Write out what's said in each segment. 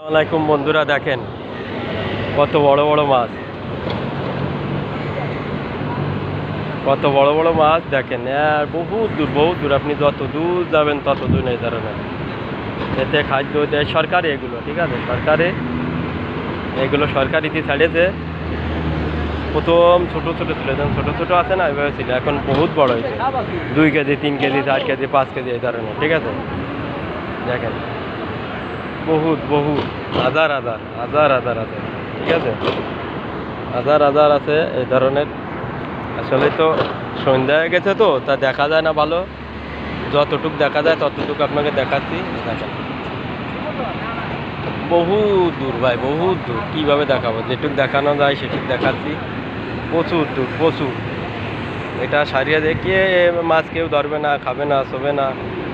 আসসালামাইকুম বন্ধুরা, দেখেন কত বড় বড় মাছ। কত বড় বড় মাছ, দেখেন, আর বহুত দূর বহুত দূর, আপনি যত দূর যাবেন তত দূর এই ধরনের এতে খাদ্য দেয় সরকারি এগুলো, ঠিক আছে? সরকারে, এগুলো সরকারিতে ছাড়িয়েছে। প্রথম ছোট ছোট ছিল যখন ছোট ছোট আছে না, এভাবে ছিল, এখন বহুত বড় হয়েছে। দুই কেজি, তিন কেজি, চার কেজি, পাঁচ কেজি এই ধরনের, ঠিক আছে? দেখেন। বহুত বহুত। হাজার হাজার হাজার হাজার হাজার। ঠিক আছে? হাজার হাজার আছে এই ধরনের। আসলে তো সন্ধ্যা হয়ে গেছে তো, তা দেখা যায় না ভালো। যতটুক দেখা যায় ততটুকু আপনাকে দেখাচ্ছি। দেখেন। বহুত দূর ভাই, বহুত দূর। কীভাবে দেখাবো? যেটুক দেখানো যায় সেটুক দেখাচ্ছি। প্রচুর দূর, প্রচুর। এটা সারিয়ে দেখিয়ে মাছ কেউ ধরবে না, খাবে না, শোবে না।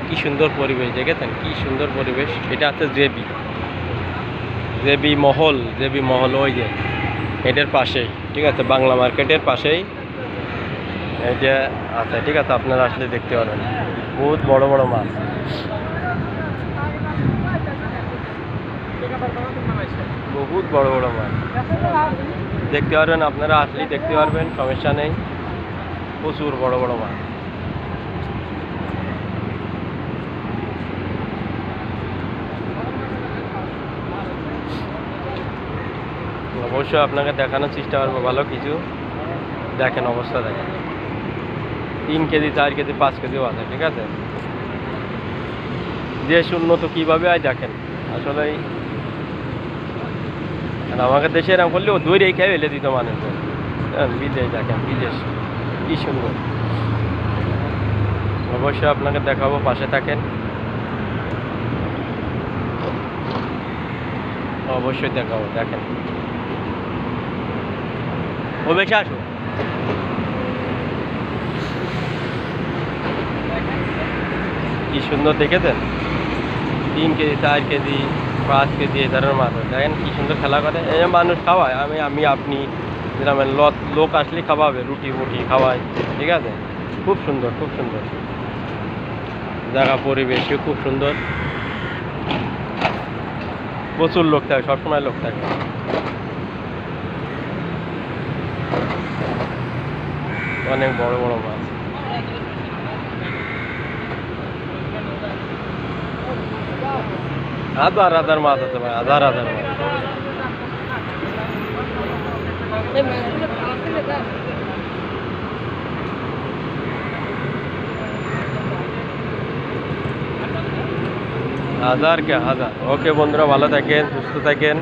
কি সুন্দর পরিবেশ, দেখেছেন? কি সুন্দর পরিবেশ। এটা হচ্ছে জেবি। জেবি মহল জেবি মহল, ওই যে এটার পাশেই, ঠিক আছে? বাংলা মার্কেটের পাশেই। এটা আছে, ঠিক আছে? আপনারা আসলে দেখতে পারবেন। বহুত বড় বড় মাছ। বহুত বড় বড় মাছ। দেখতে পারবেন, আপনারা আসলেই দেখতে পারবেন, সমস্যা নেই। প্রচুর বড় বড় মাছ। অবশ্যই আপনাকে দেখানোর চেষ্টা করব ভালো কিছু। দেখেন অবস্থা দেখেন। তিন কেজি চার কেজি পাঁচ কেজিও আছে ঠিক আছে? দেশ উন্নত কীভাবে হয় দেখেন। আসলে আমাদের দেশে এরকম করলে ও দৈরে খেয়ে এলে দিত হ্যাঁ, বিদেশ দেখেন বিদেশ। কি সুন্দর। অবশ্যই আপনাকে দেখাবো পাশে থাকেন। অবশ্যই দেখাবো দেখেন। ও বেশি আসো। সুন্দর দেখেছেন? তিন কেজি, চার কেজি, পাঁচ কেজি, এই ধরনের মাছ হয়। দেখেন কি সুন্দর খেলা করে। এই মানুষ খাওয়ায়, আমি আমি, আপনি, গ্রামের লোক আসলে খাওয়াবে, রুটি মুটি খাওয়ায়। ঠিক আছে? খুব সুন্দর খুব সুন্দর। জায়গা, পরিবেশও খুব সুন্দর। প্রচুর লোক থাকে, সবসময় লোক থাকে। অনেক বড় বড় মাছ। হাজার হাজার মাছ আছে ভাই, হাজার হাজার মাছ। হাজার কে হাজার। ওকে বন্ধুরা, ভালো থাকেন, সুস্থ থাকেন।